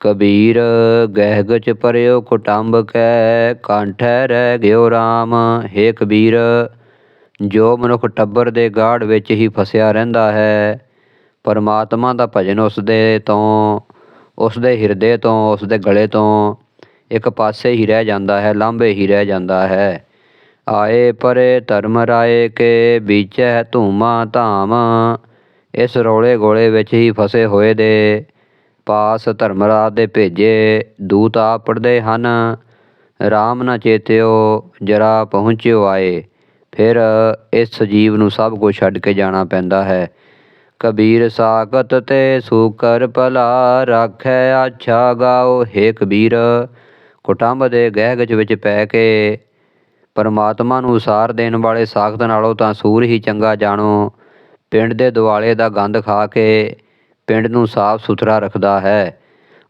ਕਬੀਰ ਗਹਿਗਚ ਪਰਿਓ ਕੁਟੰਬ ਕੈ, ਕੰਠੈ ਰਹਿ ਗਿਓ RAM ਹੇ ਕਬੀਰ, ਜੋ ਮਨੁੱਖ ਟੱਬਰ ਦੇ ਗਾੜ ਵਿੱਚ ਹੀ ਫਸਿਆ ਰਹਿੰਦਾ ਹੈ, ਪਰਮਾਤਮਾ ਦਾ ਭਜਨ ਉਸ ਦੇ ਤੋਂ, ਉਸ ਦੇ ਹਿਰਦੇ ਤੋਂ, ਉਸ ਦੇ ਗਲੇ ਤੋਂ, ਇੱਕ ਪਾਸੇ ਹੀ ਰਹਿ ਜਾਂਦਾ ਹੈ, ਲਾਂਭੇ ਹੀ ਰਹਿ ਜਾਂਦਾ ਹੈ। ਆਏ ਪਰੇ ਧਰਮ ਰਾਏ ਕੇ ਵਿਚੈ ਧੂਮਾ ਧਾਮ, ਇਸ ਰੌਲੇ ਗੋਲੇ ਵਿੱਚ ਹੀ ਫਸੇ ਹੋਏ ਦੇ। ਪਾਸ ਧਰਮਰਾਜ ਦੇ ਭੇਜੇ ਦੂਤ ਆ ਪੜਦੇ ਹਨ। RAM ਨਾ ਚੇਤਿਓ, ਜਰਾ ਪਹੁੰਚਿਓ ਆਏ। ਫਿਰ ਇਸ ਸਜੀਵ ਨੂੰ ਸਭ ਕੁਝ ਛੱਡ ਕੇ ਜਾਣਾ ਪੈਂਦਾ ਹੈ। ਕਬੀਰ ਸਾਖਤ ਤੇ ਸੂਕਰ ਭਲਾ ਰਾਖੈ, ਆਛਾ ਗਾਓ ਹੇ ਕਬੀਰ। ਕੁਟੰਬ ਦੇ ਗਹਿਗਜ ਵਿੱਚ ਪੈ ਕੇ ਪਰਮਾਤਮਾ ਨੂੰ ਉਸਾਰ ਦੇਣ ਵਾਲੇ ਸਾਖਤ ਨਾਲੋਂ ਤਾਂ ਸੂਰ ਹੀ ਚੰਗਾ ਜਾਣੋ। ਪਿੰਡ ਦੇ ਦੁਆਲੇ ਦਾ ਗੰਦ ਖਾ ਕੇ ਪਿੰਡ ਨੂੰ ਸਾਫ਼ ਸੁਥਰਾ ਰੱਖਦਾ ਹੈ।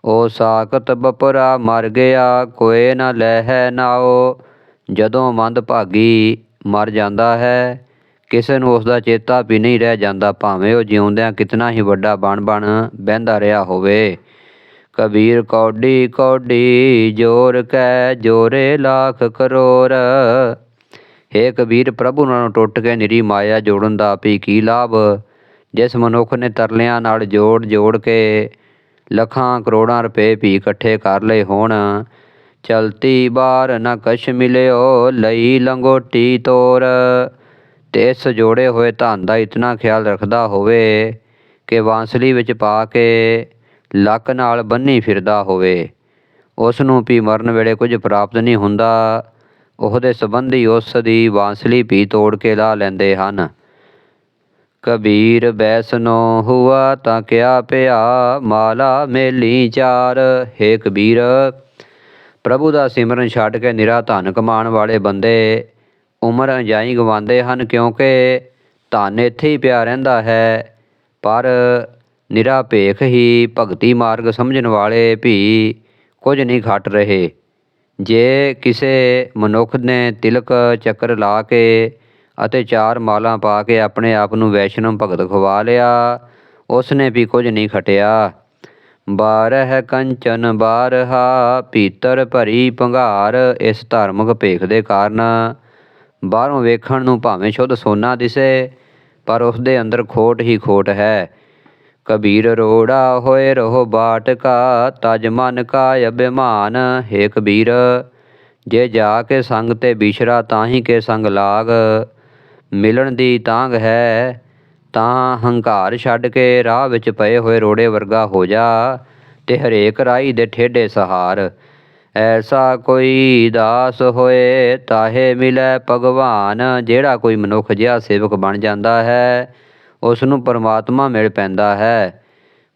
ਉਹ ਸਾਖਤ ਬਪਰਾ ਮਰ ਗਿਆ ਕੋਏ ਨਾ ਲੈਹਿ ਨਾਓ ਜਦੋਂ ਮੰਦ ਭਾਗੀ ਮਰ ਜਾਂਦਾ ਹੈ, ਕਿਸੇ ਨੂੰ ਉਸ ਦਾ ਚੇਤਾ ਵੀ ਨਹੀਂ ਰਹਿ ਜਾਂਦਾ, ਭਾਵੇਂ ਉਹ ਜਿਉਂਦਿਆਂ ਕਿਤਨਾ ਹੀ ਵੱਡਾ ਬਣ ਬਣ ਬਹਿੰਦਾ ਰਿਹਾ ਹੋਵੇ। ਕਬੀਰ, ਕੌਡੀ ਕੌਡੀ, ਜੋਰ ਕੈ ਜੋਰੇ ਲੱਖ ਕਰੋੜ ਹੇ ਕਬੀਰ, ਪ੍ਰਭੂ ਨਾਲੋਂ ਟੁੱਟ ਕੇ ਨਿਰੀ ਮਾਇਆ ਜੋੜਨ ਦਾ ਵੀ ਕੀ ਲਾਭ? ਜਿਸ ਮਨੁੱਖ ਨੇ ਤਰਲਿਆਂ ਨਾਲ ਜੋੜ ਜੋੜ ਕੇ ਲੱਖਾਂ ਕਰੋੜਾਂ ਰੁਪਏ ਵੀ ਇਕੱਠੇ ਕਰ ਲਏ ਹੋਣ, ਚਲਤੀ ਬਾਰ ਨਾ ਕਛ ਮਿਲਿਓ, ਲਈ ਲੰਗੋਟੀ ਤੋਰ। ਤੇ ਇਸ ਜੋੜੇ ਹੋਏ ਧਨ ਦਾ ਇਤਨਾ ਖਿਆਲ ਰੱਖਦਾ ਹੋਵੇ ਕਿ ਵਾਂਸਲੀ ਵਿੱਚ ਪਾ ਕੇ ਲੱਕ ਨਾਲ ਬੰਨੀ ਫਿਰਦਾ ਹੋਵੇ। ਉਸ ਨੂੰ ਵੀ ਮਰਨ ਵੇਲੇ ਕੁਝ ਪ੍ਰਾਪਤ ਨਹੀਂ ਹੁੰਦਾ। ਉਹਦੇ ਸੰਬੰਧੀ ਉਸ ਦੀ ਵਾਂਸਲੀ ਵੀ ਤੋੜ ਕੇ ਲਾ ਲੈਂਦੇ ਹਨ। ਕਬੀਰ ਬੈਸਨੋ ਹੁਆ ਤਾਂ ਕਿਆ ਪਿਆ, ਮਾਲਾ ਮੇਲੀ ਚਾਰ। ਹੇ ਕਬੀਰ, ਪ੍ਰਭੂ ਦਾ ਸਿਮਰਨ ਛੱਡ ਕੇ ਨਿਰਾ ਧਨ ਕਮਾਉਣ ਵਾਲੇ ਬੰਦੇ ਉਮਰ ਅਜਾਈ ਗਵਾਉਂਦੇ ਹਨ ਕਿਉਂਕਿ ਧਨ ਇੱਥੇ ਹੀ ਪਿਆ ਰਹਿੰਦਾ ਹੈ, ਪਰ ਨਿਰਾ ਭੇਖ ਹੀ ਭਗਤੀ ਮਾਰਗ ਸਮਝਣ ਵਾਲੇ ਵੀ ਕੁਝ ਨਹੀਂ ਘਟ ਰਹੇ। ਜੇ ਕਿਸੇ ਮਨੁੱਖ ਨੇ ਤਿਲਕ ਚੱਕਰ ਲਾ ਕੇ ਅਤੇ ਚਾਰ ਮਾਲਾਂ ਪਾ ਕੇ ਆਪਣੇ ਆਪ ਨੂੰ ਵੈਸ਼ਨਵ ਭਗਤ ਖਵਾ ਲਿਆ। ਉਸ ਨੇ ਵੀ ਕੁਝ ਨਹੀਂ ਖਟਿਆ। ਬਾਰਹ ਕੰਚਨ ਬਾਰਹਾ, ਪੀਤਰ ਭਰੀ ਭੰਗਾਰ, ਇਸ ਧਾਰਮਿਕ ਭੇਖ ਦੇ ਕਾਰਨ ਬਾਹਰੋਂ ਵੇਖਣ ਨੂੰ ਭਾਵੇਂ ਸ਼ੁੱਧ ਸੋਨਾ ਦਿਸੇ, ਪਰ ਉਸ ਦੇ ਅੰਦਰ ਖੋਟ ਹੀ ਖੋਟ ਹੈ। ਕਬੀਰ ਰੋੜਾ ਹੋਏ ਰਹੋ ਬਾਟ ਕਾ, ਤਜ ਮਨ ਕਾ ਅਭਿਮਾਨ। ਹੈ ਕਬੀਰ, ਜੇ ਜਾ ਕੇ ਸੰਗ ਤੇ ਬਿਸ਼ਰਾ, ਤਾਂ ਹੀ ਕੇ ਸੰਗ ਲਾਗ। ਮਿਲਣ ਦੀ ਤਾਂਗ ਹੈ, ਤਾਂ ਹੰਕਾਰ ਛੱਡ ਕੇ ਰਾਹ ਵਿੱਚ ਪਏ ਹੋਏ ਰੋੜੇ ਵਰਗਾ ਹੋ ਜਾ ਤੇ ਹਰੇਕ ਰਾਈ ਦੇ ਠੇਡੇ ਸਹਾਰ। ਐਸਾ ਕੋਈ ਦਾਸ ਹੋਏ ਤਾਹੇ ਮਿਲੇ ਭਗਵਾਨ, ਜਿਹੜਾ ਕੋਈ ਮਨੁੱਖ ਜਿਹਾ ਸੇਵਕ ਬਣ ਜਾਂਦਾ ਹੈ ਉਸ ਨੂੰ ਪਰਮਾਤਮਾ ਮਿਲ ਪੈਂਦਾ ਹੈ।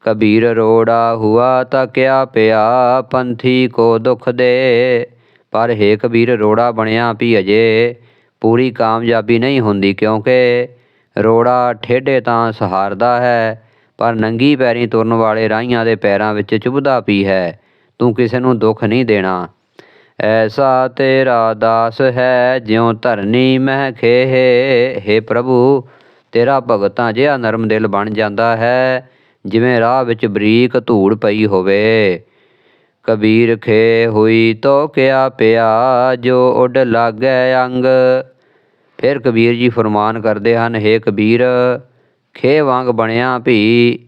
ਕਬੀਰ ਰੋੜਾ ਹੁਆ ਤਾਂ ਕਿਆ ਪਿਆ, ਪੰਥੀ ਕੋ ਦੁਖ ਦੇ, ਪਰ ਹੇ ਕਬੀਰ ਰੋੜਾ ਬਣਿਆ ਵੀ ਅਜੇ ਪੂਰੀ ਕਾਮਯਾਬੀ ਨਹੀਂ ਹੁੰਦੀ ਕਿਉਂਕਿ ਰੋੜਾ ਠੇਡੇ ਤਾਂ ਸਹਾਰਦਾ ਹੈ, ਪਰ ਨੰਗੀ ਪੈਰੀ ਤੁਰਨ ਵਾਲੇ ਰਾਹੀਆਂ ਦੇ ਪੈਰਾਂ ਵਿੱਚ ਚੁਭਦਾ ਵੀ ਹੈ। ਤੂੰ ਕਿਸੇ ਨੂੰ ਦੁੱਖ ਨਹੀਂ ਦੇਣਾ। ਐਸਾ ਤੇਰਾ ਦਾਸ ਹੈ, ਜਿਉ ਧਰਨੀ ਮਹਿ ਖੇਹੇ। ਹੇ ਪ੍ਰਭੂ, ਤੇਰਾ ਭਗਤਾਂ ਜਿਹਾ ਨਰਮ ਦਿਲ ਬਣ ਜਾਂਦਾ ਹੈ, ਜਿਵੇਂ ਰਾਹ ਵਿੱਚ ਬਰੀਕ ਧੂੜ ਪਈ ਹੋਵੇ। ਕਬੀਰ ਖੇ ਹੋਈ ਤੋ ਕਿਆ ਪਿਆ, ਜੋ ਉੱਡ ਲਾਗੈ ਅੰਗ। ਫਿਰ ਕਬੀਰ ਜੀ ਫਰਮਾਨ ਕਰਦੇ ਹਨ, ਹੇ ਕਬੀਰ, ਖੇ ਵਾਂਗ ਬਣਿਆ ਭੀ,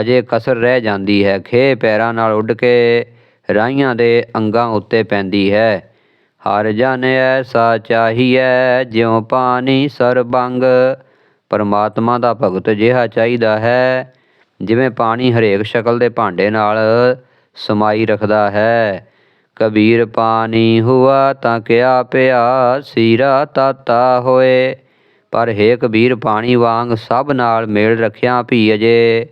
ਅਜੇ ਕਸਰ ਰਹਿ ਜਾਂਦੀ ਹੈ। ਖੇ ਪੈਰਾਂ ਨਾਲ ਉੱਡ ਕੇ ਰਾਹੀਆਂ ਦੇ ਅੰਗਾਂ ਉੱਤੇ ਪੈਂਦੀ ਹੈ। ਹਰ ਜਨ ਐਸਾ ਚਾਹੀਐ, ਜਿਉ ਪਾਣੀ ਸਰਬੰਗ। ਪਰਮਾਤਮਾ ਦਾ ਭਗਤ ਜਿਹਾ ਚਾਹੀਦਾ ਹੈ, ਜਿਵੇਂ ਪਾਣੀ ਹਰੇਕ ਸ਼ਕਲ ਦੇ ਭਾਂਡੇ ਨਾਲ ਸਮਾਈ ਰੱਖਦਾ ਹੈ। ਕਬੀਰ ਪਾਣੀ ਹੁਆ ਤਾਂ ਕਿਆ ਪਿਆ, ਸੀਰਾ ਤਾਤਾ ਹੋਏ। ਪਰ ਹੇ ਕਬੀਰ, ਪਾਣੀ ਵਾਂਗ ਸਭ ਨਾਲ ਮੇਲ ਰੱਖਿਆ ਵੀ ਅਜੇ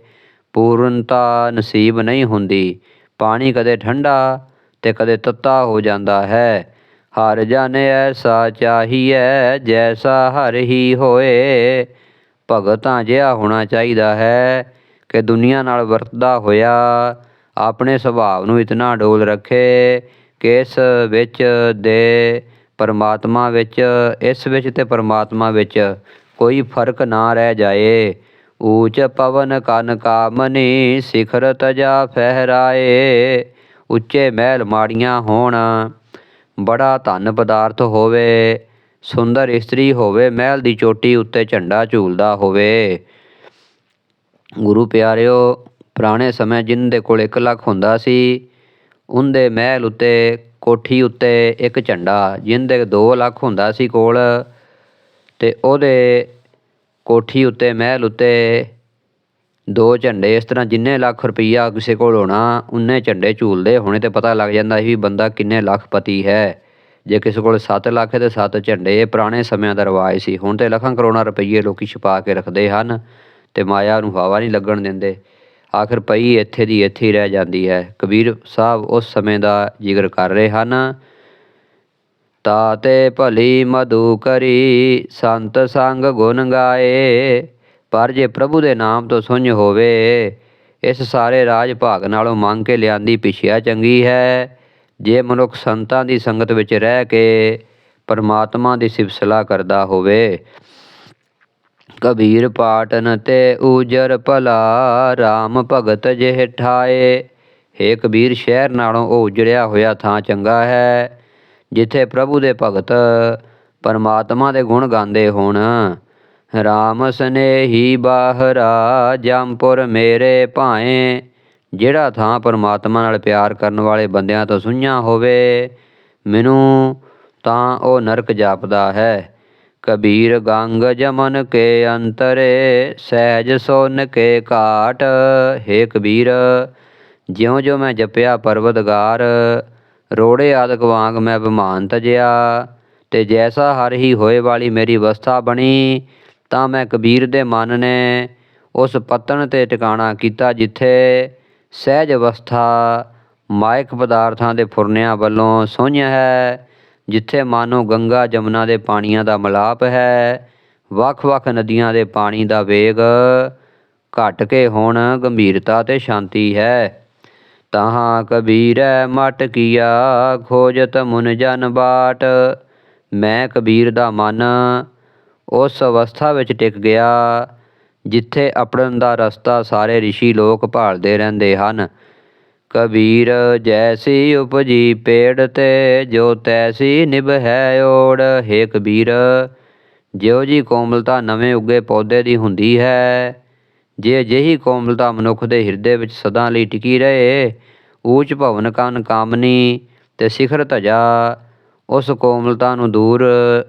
ਪੂਰਨਤਾ ਨਸੀਬ ਨਹੀਂ ਹੁੰਦੀ। ਪਾਣੀ ਕਦੇ ਠੰਡਾ ਤੇ ਕਦੇ ਤੱਤਾ ਹੋ ਜਾਂਦਾ ਹੈ। ਹਰ ਜਨ ਐਸਾ ਚਾਹੀਐ, ਜੈਸਾ ਹਰ ਹੀ ਹੋਏ। ਭਗਤਾਂ ਜਿਹਾ ਹੋਣਾ ਚਾਹੀਦਾ ਹੈ ਕਿ ਦੁਨੀਆ ਨਾਲ ਵਰਤਦਾ ਹੋਇਆ। ਆਪਣੇ ਸੁਭਾਅ ਨੂੰ ਇਤਨਾ ਡੋਲ ਰੱਖੇ ਕਿ ਇਸ ਵਿੱਚ ਦੇ ਪਰਮਾਤਮਾ ਵਿੱਚ, ਇਸ ਵਿੱਚ ਤੇ ਪਰਮਾਤਮਾ ਵਿੱਚ ਕੋਈ ਫ਼ਰਕ ਨਾ ਰਹਿ ਜਾਏ। ਊਚ ਪਵਨ ਕਨ ਕਾਮਨੀ ਸਿਖਰ ਤਜਾ ਫਹਿਰਾਏ। ਉੱਚੇ ਮਹਿਲ ਮਾੜੀਆਂ ਹੋਣ, ਬੜਾ ਧਨ ਪਦਾਰਥ ਹੋਵੇ। ਸੁੰਦਰ ਇਸਤਰੀ ਹੋਵੇ, ਮਹਿਲ ਦੀ ਚੋਟੀ ਉੱਤੇ ਝੰਡਾ ਝੂਲਦਾ ਹੋਵੇ। ਗੁਰੂ ਪਿਆਰਿਓ ਪੁਰਾਣੇ ਸਮੇਂ ਜਿਨ੍ਹਾਂ ਕੋਲ 1 ਲੱਖ ਹੁੰਦਾ ਸੀ, ਉਹਦੇ ਮਹਿਲ ਉੱਤੇ, ਕੋਠੀ ਉੱਤੇ ਇੱਕ ਝੰਡਾ ਜਿਹਦੇ 2 ਲੱਖ ਹੁੰਦਾ ਸੀ ਕੋਲ ਅਤੇ ਉਹਦੇ ਕੋਠੀ ਉੱਤੇ, ਮਹਿਲ ਉੱਤੇ ਦੋ ਝੰਡੇ, ਇਸ ਤਰ੍ਹਾਂ ਜਿੰਨੇ ਲੱਖ ਰੁਪਈਆ ਕਿਸੇ ਕੋਲ ਹੋਣਾ ਉਨੇ ਝੰਡੇ ਝੂਲਦੇ ਹੋਣੇ ਤੇ ਪਤਾ ਲੱਗ ਜਾਂਦਾ ਸੀ ਵੀ ਬੰਦਾ ਕਿੰਨੇ ਲੱਖਪਤੀ ਹੈ। ਜੇ ਕਿਸੇ ਕੋਲ 7 ਲੱਖ ਹੈ ਤੇ 7 ਝੰਡੇ, ਇਹ ਪੁਰਾਣੇ ਸਮਿਆਂ ਦਾ ਰਿਵਾਜ ਸੀ। ਹੁਣ ਤੇ ਲੱਖਾਂ ਕਰੋੜਾਂ ਰੁਪਈਏ ਲੋਕੀ ਛੁਪਾ ਕੇ ਰੱਖਦੇ ਹਨ ਤੇ ਮਾਇਆ ਨੂੰ ਹਵਾ ਨਹੀਂ ਲੱਗਣ ਦਿੰਦੇ। ਆਖਰ ਪਈ ਇੱਥੇ ਦੀ ਇੱਥੇ ਹੀ ਰਹਿ ਜਾਂਦੀ ਹੈ। ਕਬੀਰ ਸਾਹਿਬ ਉਸ ਸਮੇਂ ਦਾ ਜ਼ਿਕਰ ਕਰ ਰਹੇ ਹਨ। ਤਾਤੇ ਭਲੀ ਮਧੂ ਕਰੀ, ਸੰਤ ਸੰਗ ਗੁਣ ਗਾਏ, ਪਰ ਜੇ ਪ੍ਰਭੂ ਦੇ ਨਾਮ ਤੋਂ ਸੁਝ ਹੋਵੇ, ਇਸ ਸਾਰੇ ਰਾਜ ਭਾਗ ਨਾਲੋਂ ਮੰਗ ਕੇ ਲਿਆਂਦੀ ਪਿਛਿਆ ਚੰਗੀ ਹੈ। ਜੇ ਮਨੁੱਖ ਸੰਤਾਂ ਦੀ ਸੰਗਤ ਵਿੱਚ ਰਹਿ ਕੇ ਪਰਮਾਤਮਾ ਦੀ ਸਿਫਤਸਲਾ ਕਰਦਾ ਹੋਵੇ ਕਬੀਰ ਪਾਟਨ ਤੇ ਉਜਰ ਭਲਾ RAM ਭਗਤ ਜਿਹ ਠਾਏ। ਹੇ ਕਬੀਰ, ਸ਼ਹਿਰ ਨਾਲੋਂ ਉਹ ਉਜੜਿਆ ਹੋਇਆ ਥਾਂ ਚੰਗਾ ਹੈ, ਜਿੱਥੇ ਪ੍ਰਭੂ ਦੇ ਭਗਤ ਪਰਮਾਤਮਾ ਦੇ ਗੁਣ ਗਾਉਂਦੇ ਹੋਣ। RAM ਸਨੇਹੀ ਬਾਹਰਾ ਜੰਪੁਰ ਮੇਰੇ ਭਾਏ। ਜਿਹੜਾ ਥਾਂ ਪਰਮਾਤਮਾ ਨਾਲ ਪਿਆਰ ਕਰਨ ਵਾਲੇ ਬੰਦਿਆਂ ਤੋਂ ਸੁਝਿਆ ਹੋਵੇ, ਮੈਨੂੰ ਤਾਂ ਉਹ ਨਰਕ ਜਾਪਦਾ ਹੈ। ਕਬੀਰ ਗੰਗ ਜਮਨ ਕੇ ਅੰਤਰੇ, ਸਹਿਜ ਸੋਨ ਕੇ ਘਾਟ ਹੇ ਕਬੀਰ ਜਿਉਂ ਜਿਉਂ ਮੈਂ ਜਪਿਆ ਪਰਵਤਗਾਰ, ਰੋੜੇ ਆਦਿਕ ਵਾਂਗ ਮੈਂ ਬਿਮਾਨ ਤਜਿਆ। ਤੇ ਜੈਸਾ ਹਰ ਹੀ ਹੋਏ ਵਾਲੀ ਮੇਰੀ ਅਵਸਥਾ ਬਣੀ, ਤਾਂ ਮੈਂ ਕਬੀਰ ਦੇ ਮਨ ਨੇ ਉਸ ਪਤਨ ਤੇ ਟਿਕਾਣਾ ਕੀਤਾ, ਜਿੱਥੇ ਸਹਿਜ ਅਵਸਥਾ ਮਾਇਕ ਪਦਾਰਥਾਂ ਦੇ ਫੁਰਨਿਆਂ ਵੱਲੋਂ ਸੋਹਣਿਆ ਹੈ। ਜਿੱਥੇ ਮਾਨੋ ਗੰਗਾ ਜਮਨਾ ਦੇ ਪਾਣੀਆਂ ਦਾ ਮਲਾਪ ਹੈ ਵੱਖ-ਵੱਖ ਨਦੀਆਂ ਦੇ ਪਾਣੀ ਦਾ ਵੇਗ ਘਟ ਕੇ ਹੁਣ ਗੰਭੀਰਤਾ ਤੇ ਸ਼ਾਂਤੀ ਹੈ। ਤਹਾਂ ਕਬੀਰੈ ਮਟ ਕੀਆ, ਖੋਜਤ ਮੁਨ ਜਨ ਬਾਟ। ਮੈਂ ਕਬੀਰ ਦਾ ਮਨ ਉਸ ਅਵਸਥਾ ਵਿੱਚ ਟਿਕ ਗਿਆ, ਜਿੱਥੇ ਅਪੜਨ ਦਾ ਰਸਤਾ ਸਾਰੇ ઋષਿ ਲੋਕ ਭਾਲਦੇ ਰਹਿੰਦੇ ਹਨ। ਕਬੀਰ, ਜੈਸੀ ਉਪਜੀ ਪੇੜ ਤੇ, ਜੋ ਤੈਸੀ ਨਿਭੈ ਓੜ। ਹੇ ਕਬੀਰ, ਜਿਉ ਜੀ ਕੋਮਲਤਾ ਨਵੇਂ ਉੱਗੇ ਪੌਦੇ ਦੀ ਹੁੰਦੀ ਹੈ, ਜੇ ਅਜਿਹੀ ਕੋਮਲਤਾ ਮਨੁੱਖ ਦੇ ਹਿਰਦੇ ਵਿੱਚ ਸਦਾ ਲਈ ਟਿਕੀ ਰਹੇ, ਊਚ ਭਵਨ ਕਨ ਕਾਮਨੀ ਤੇ ਸਿਖਰ ਧਜਾ, ਉਸ ਕੋਮਲਤਾ ਨੂੰ ਦੂਰ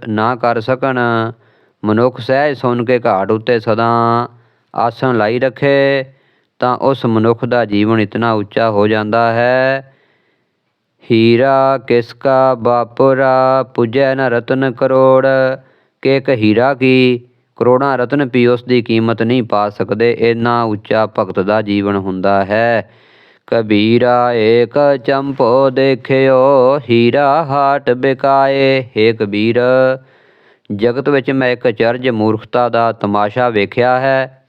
ਨਾ ਕਰ ਸਕਣ। ਮਨੁੱਖ ਸਹਿਜ ਸੁਣ ਕੇ ਘਾਟ ਉੱਤੇ ਸਦਾ ਆਸਣ ਲਾਈ ਰੱਖੇ ਤਾਂ ਉਸ ਮਨੁੱਖ ਦਾ ਜੀਵਨ ਇਤਨਾ ਉੱਚਾ ਹੋ ਜਾਂਦਾ ਹੈ। ਹੀਰਾ ਕਿਸਕਾ ਬਾਪੁਰਾ, ਪੁਜੈ ਨ ਰਤਨ ਕਰੋੜ। ਕਿ ਇੱਕ ਹੀਰਾ ਕੀ? ਕਰੋੜਾਂ ਰਤਨ ਵੀ ਉਸ ਦੀ ਕੀਮਤ ਨਹੀਂ ਪਾ ਸਕਦੇ। ਇੰਨਾ ਉੱਚਾ ਭਗਤ ਦਾ ਜੀਵਨ ਹੁੰਦਾ ਹੈ। ਕਬੀਰਾ ਏਕ ਚੰਪੋ ਦੇਖਿਓ, ਹੀਰਾ ਹਾਟ ਬਿਕਾਏ। ਹੇ ਕਬੀਰ, ਜਗਤ ਵਿੱਚ ਮੈਂ ਇੱਕ ਚਰਜ ਮੂਰਖਤਾ ਦਾ ਤਮਾਸ਼ਾ ਵੇਖਿਆ ਹੈ।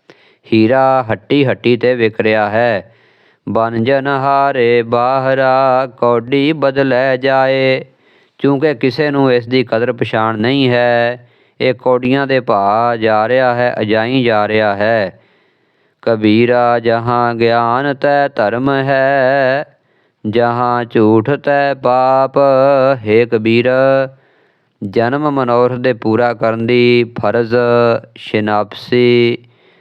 ਹੀਰਾ ਹੱਟੀ ਹੱਟੀ ਤੇ ਵਿਕ ਰਿਹਾ ਹੈ। ਬਨਜਨ ਹਾਰੇ ਬਾਹਰਾ ਕੌਡੀ ਬਦਲੇ ਜਾਏ। ਕਿਉਂਕਿ ਕਿਸੇ ਨੂੰ ਇਸ ਦੀ ਕਦਰ ਪਛਾਣ ਨਹੀਂ ਹੈ, ਇਹ ਕੌਡੀਆਂ ਦੇ ਭਾ ਜਾ ਰਿਹਾ ਹੈ, ਅਜਾਈ ਜਾ ਰਿਹਾ ਹੈ। ਕਬੀਰਾ ਜਹਾਂ ਗਿਆਨ ਤੈ ਧਰਮ ਹੈ, ਜਹਾਂ ਝੂਠ ਤੈ ਪਾਪ। ਹੈ ਕਬੀਰ, ਜਨਮ ਮਨੋਰਥ ਦੇ ਪੂਰਾ ਕਰਨ ਦੀ ਫਰਜ਼, ਸ਼ਿਨਾਪਸੀ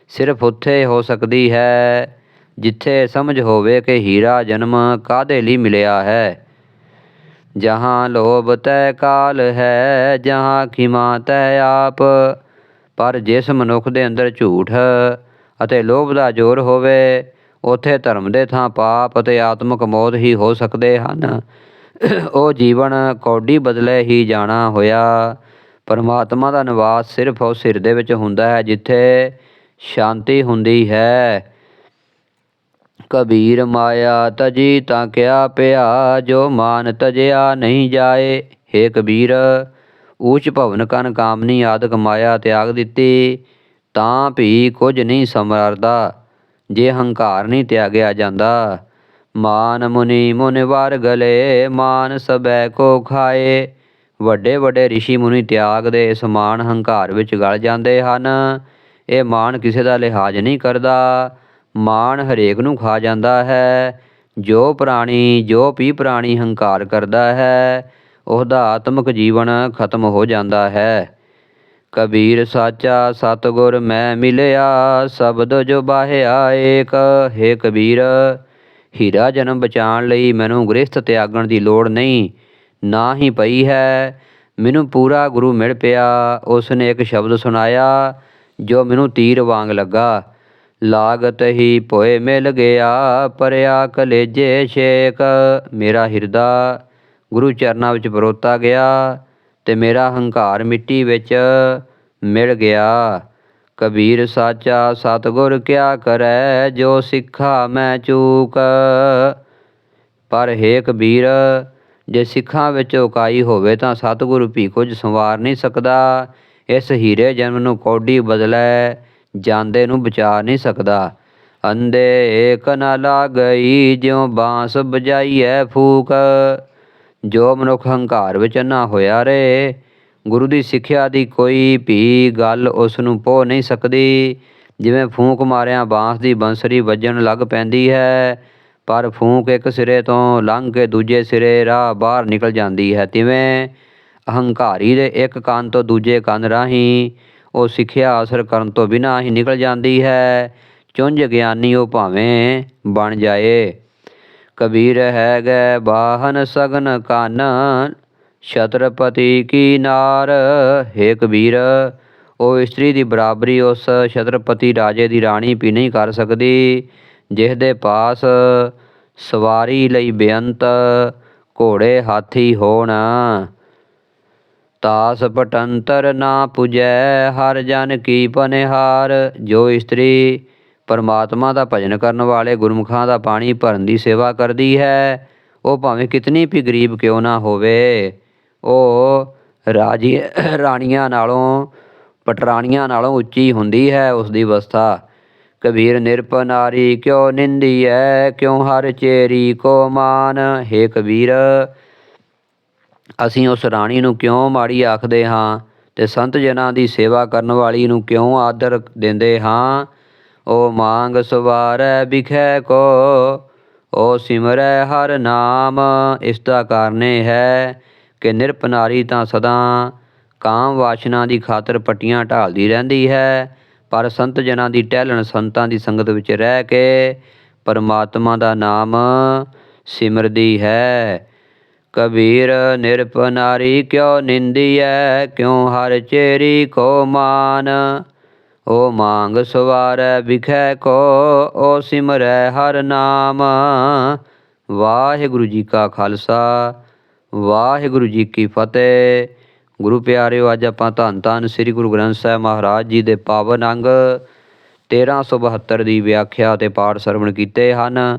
ਸਿਰਫ ਉੱਥੇ ਹੋ ਸਕਦੀ ਹੈ, ਜਿੱਥੇ ਸਮਝ ਹੋਵੇ ਕਿ ਹੀਰਾ ਜਨਮ ਕਾਦੇ ਲਈ ਮਿਲਿਆ ਹੈ। ਜਹਾਂ ਲੋਭ ਤੈ ਕਾਲ ਹੈ, ਜਹਾਂ ਖਿਮਾ ਤੈ ਆਪ। ਪਰ ਜਿਸ ਮਨੁੱਖ ਦੇ ਅੰਦਰ ਝੂਠ ਅਤੇ ਲੋਭ ਦਾ ਜ਼ੋਰ ਹੋਵੇ, ਉਥੇ ਧਰਮ ਦੇ ਥਾਂ ਪਾਪ ਅਤੇ ਆਤਮਿਕ ਮੌਤ ਹੀ ਹੋ ਸਕਦੇ ਹਨ। ਉਹ ਜੀਵਨ ਕੌਡੀ ਬਦਲੇ ਹੀ ਜਾਣਾ ਹੋਇਆ। ਪਰਮਾਤਮਾ ਦਾ ਨਿਵਾਸ ਸਿਰਫ ਉਹ ਸਿਰ ਦੇ ਵਿੱਚ ਹੁੰਦਾ ਹੈ, ਜਿੱਥੇ ਸ਼ਾਂਤੀ ਹੁੰਦੀ ਹੈ। ਕਬੀਰ ਮਾਇਆ ਤਜੀ ਤਾਂ ਕਿਆ ਪਿਆ, ਜੋ ਮਾਨ ਤਜਿਆ ਨਹੀਂ ਜਾਏ। ਹੇ ਕਬੀਰ, ਊਚ ਭਵਨ ਕਨ ਕਾਮਨੀ ਆਦਿਕ ਮਾਇਆ ਤਿਆਗ ਦਿੱਤੀ, ਤਾਂ ਵੀ ਕੁਝ ਨਹੀਂ ਸਮਰਦਾ, ਜੇ ਹੰਕਾਰ ਨਹੀਂ ਤਿਆਗਿਆ ਜਾਂਦਾ। ਮਾਨ ਮੁਨੀ ਮੁਨ ਵਰ ਗਲੇ, ਮਾਨ ਸਬੈ ਕੋ ਖਾਏ। ਵੱਡੇ ਵੱਡੇ ઋષਿ ਮੁਨੀ ਤਿਆਗ ਦੇ ਸਮਾਨ ਹੰਕਾਰ ਵਿੱਚ ਗਲ ਜਾਂਦੇ ਹਨ। ਇਹ ਮਾਣ ਕਿਸੇ ਦਾ ਲਿਹਾਜ਼ ਨਹੀਂ ਕਰਦਾ। ਮਾਣ ਹਰੇਕ ਨੂੰ ਖਾ ਜਾਂਦਾ ਹੈ। ਜੋ ਪ੍ਰਾਣੀ, ਜੋ ਵੀ ਪ੍ਰਾਣੀ ਹੰਕਾਰ ਕਰਦਾ ਹੈ, ਉਹਦਾ ਆਤਮਿਕ ਜੀਵਨ ਖਤਮ ਹੋ ਜਾਂਦਾ ਹੈ। ਕਬੀਰ ਸਾਚਾ, ਸਤਗੁਰ ਮੈਂ ਮਿਲਿਆ, ਸ਼ਬਦ ਜੋ ਬਾਹਿਆ ਏਕ, ਹੈ ਕਬੀਰ, ਹੀਰਾ ਜਨਮ ਬਚਾਉਣ ਲਈ ਮੈਨੂੰ ਗ੍ਰਸਥ ਤਿਆਗਣ ਦੀ ਲੋੜ ਨਹੀਂ, ਨਾ ਹੀ ਪਈ ਹੈ। ਮੈਨੂੰ ਪੂਰਾ ਗੁਰੂ ਮਿਲ ਪਿਆ ਉਸ ਨੇ ਇੱਕ ਸ਼ਬਦ ਸੁਣਾਇਆ ਜੋ ਮੈਨੂੰ ਤੀਰ ਵਾਂਗ ਲੱਗਾ, ਲਾਗਤ ਹੀ ਭੋਏ ਮਿਲ ਗਿਆ, ਪਰਿਆ ਕਲੇਜੇ ਸ਼ੇਕ ਮੇਰਾ ਹਿਰਦਾ ਗੁਰੂ ਚਰਨਾਂ ਵਿੱਚ ਪਰੋਤਾ ਗਿਆ ਤੇ ਮੇਰਾ ਹੰਕਾਰ ਮਿੱਟੀ ਵਿੱਚ ਮਿਲ ਗਿਆ। ਕਬੀਰ ਸਾਚਾ ਸਤਗੁਰ ਕਿਆ ਕਰੈ, ਜੋ ਸਿੱਖਾ ਮੈਂ ਚੂਕ। ਪਰ ਹੇ ਕਬੀਰ ਜੇ ਸਿੱਖਾਂ ਵਿੱਚ ਉਕਾਈ ਹੋਵੇ ਤਾਂ ਸਤਿਗੁਰੂ ਵੀ ਕੁਝ ਸੰਵਾਰ ਨਹੀਂ ਸਕਦਾ। ਇਸ ਹੀਰੇ ਜਨਮ ਨੂੰ ਕੌਡੀ ਬਦਲੈ, ਜਾਂਦੇ ਨੂੰ ਬਚਾ ਨਹੀਂ ਸਕਦਾ। ਅੰਦੇ ਏਕ ਨ ਲਾਗਈ, ਜਿਉ ਬਾਂਸ ਬਜਾਈਐ ਫੂਕ। ਜੋ ਮਨੁੱਖ ਹੰਕਾਰ ਵਿੱਚ ਨਾ ਹੋਇਆ ਰਹੇ ਗੁਰੂ ਦੀ ਸਿੱਖਿਆ ਦੀ ਕੋਈ ਵੀ ਗੱਲ ਉਸ ਨੂੰ ਪੋ ਨਹੀਂ ਸਕਦੀ। ਜਿਵੇਂ ਫੂਕ ਮਾਰਿਆਂ ਬਾਂਸ ਦੀ ਬੰਸਰੀ ਵੱਜਣ ਲੱਗ ਪੈਂਦੀ ਹੈ, ਪਰ ਫੂਕ ਇੱਕ ਸਿਰੇ ਤੋਂ ਲੰਘ ਕੇ ਦੂਜੇ ਸਿਰੇ ਰਾਹ ਬਾਹਰ ਨਿਕਲ ਜਾਂਦੀ ਹੈ, ਤਿਵੇਂ ਅਹੰਕਾਰੀ ਦੇ ਇੱਕ ਕੰਨ ਤੋਂ ਦੂਜੇ ਕੰਨ ਰਾਹੀਂ ਉਹ ਸਿੱਖਿਆ ਹਾਸਲ ਕਰਨ ਤੋਂ ਬਿਨਾਂ ਹੀ ਨਿਕਲ ਜਾਂਦੀ ਹੈ। ਚੁੰਝ ਗਿਆਨੀ ਉਹ ਭਾਵੇਂ ਬਣ ਜਾਏ। ਕਬੀਰ ਹੈ ਗਏ ਬਾਹਨ ਸਗਨ ਕੰਨ, ਛਤਰਪਤੀ ਕੀ ਨਾਰ? ਹੈ ਕਬੀਰ, ਉਹ ਇਸਤਰੀ ਦੀ ਬਰਾਬਰੀ ਉਸ ਛਤਰਪਤੀ ਰਾਜੇ ਦੀ ਰਾਣੀ ਵੀ ਨਹੀਂ ਕਰ ਸਕਦੀ ਜਿਸ ਦੇ ਪਾਸ ਸਵਾਰੀ ਲਈ ਬੇਅੰਤ ਘੋੜੇ ਹਾਥੀ ਹੋਣ। ਤਾਸ ਪਟੰਤਰ ਨਾ ਪੁਜੈ, ਹਰ ਜਨ ਕੀ ਪਨਿਹਾਰ। ਜੋ ਇਸਤਰੀ ਪਰਮਾਤਮਾ ਦਾ ਭਜਨ ਕਰਨ ਵਾਲੇ ਗੁਰਮੁਖਾਂ ਦਾ ਪਾਣੀ ਭਰਨ ਦੀ ਸੇਵਾ ਕਰਦੀ ਹੈ, ਉਹ ਭਾਵੇਂ ਕਿਤਨੀ ਵੀ ਗਰੀਬ ਕਿਉਂ ਨਾ ਹੋਵੇ। ਉਹ ਰਾਜੀ, ਰਾਣੀਆਂ ਨਾਲੋਂ, ਪਟਰਾਣੀਆਂ ਨਾਲੋਂ ਉੱਚੀ ਹੁੰਦੀ ਹੈ ਉਸ ਦੀ ਅਵਸਥਾ। ਕਬੀਰ ਨਿਰਪਨਾਰੀ ਕਿਉ ਨਿੰਦੀਐ, ਕਿਉ ਹਰ ਚੇਰੀ ਕੋ ਮਾਨ। ਹੈ ਕਬੀਰ ਅਸੀਂ ਉਸ ਰਾਣੀ ਨੂੰ ਕਿਉਂ ਮਾੜੀ ਆਖਦੇ ਹਾਂ ਤੇ ਸੰਤ ਜਨਾਂ ਦੀ ਸੇਵਾ ਕਰਨ ਵਾਲੀ ਨੂੰ ਕਿਉਂ ਆਦਰ ਦਿੰਦੇ ਹਾਂ? ਉਹ ਮੰਗ ਸਵਾਰੈ ਬਿਖੈ ਕੋ, ਉਹ ਸਿਮਰੈ ਹਰ ਨਾਮ, ਇਸ ਦਾ ਕਾਰਨੇ ਹੈ ਕਿ ਨਿਰਪਨਾਰੀ ਤਾਂ ਸਦਾ ਕਾਮ ਵਾਸ਼ਨਾ ਦੀ ਖਾਤਰ ਪੱਟੀਆਂ ਢਾਲਦੀ ਰਹਿੰਦੀ ਹੈ, ਪਰ ਸੰਤ ਜਨਾਂ ਦੀ ਟਹਿਲਣ ਸੰਤਾਂ ਦੀ ਸੰਗਤ ਵਿੱਚ ਰਹਿ ਕੇ ਪਰਮਾਤਮਾ ਦਾ ਨਾਮ ਸਿਮਰਦੀ ਹੈ। ਕਬੀਰ ਨਿਰਪਨਾਰੀ ਕਿਉ ਨਿੰਦੀਐ, ਕਿਉ ਹਰ ਚੇਰੀ ਕੋ ਮਾਨ? ਓ ਮੰਗ ਸਵਾਰੈ ਵਿਖੈ ਕੋ, ਓ ਸਿਮਰੈ ਹਰ ਨਾਮ। ਵਾਹਿਗੁਰੂ ਜੀ ਕਾ ਖਾਲਸਾ, ਵਾਹਿਗੁਰੂ ਜੀ ਕੀ ਫਤਿਹ। ਗੁਰੂ ਪਿਆਰਿਓ, ਅੱਜ ਆਪਾਂ ਧੰਨ ਧੰਨ ਸ੍ਰੀ ਗੁਰੂ ਗ੍ਰੰਥ ਸਾਹਿਬ ਮਹਾਰਾਜ ਜੀ ਦੇ ਪਾਵਨ ਅੰਗ 1372 ਦੀ ਵਿਆਖਿਆ ਤੇ ਪਾਠ ਸਰਵਣ ਕੀਤੇ ਹਨ।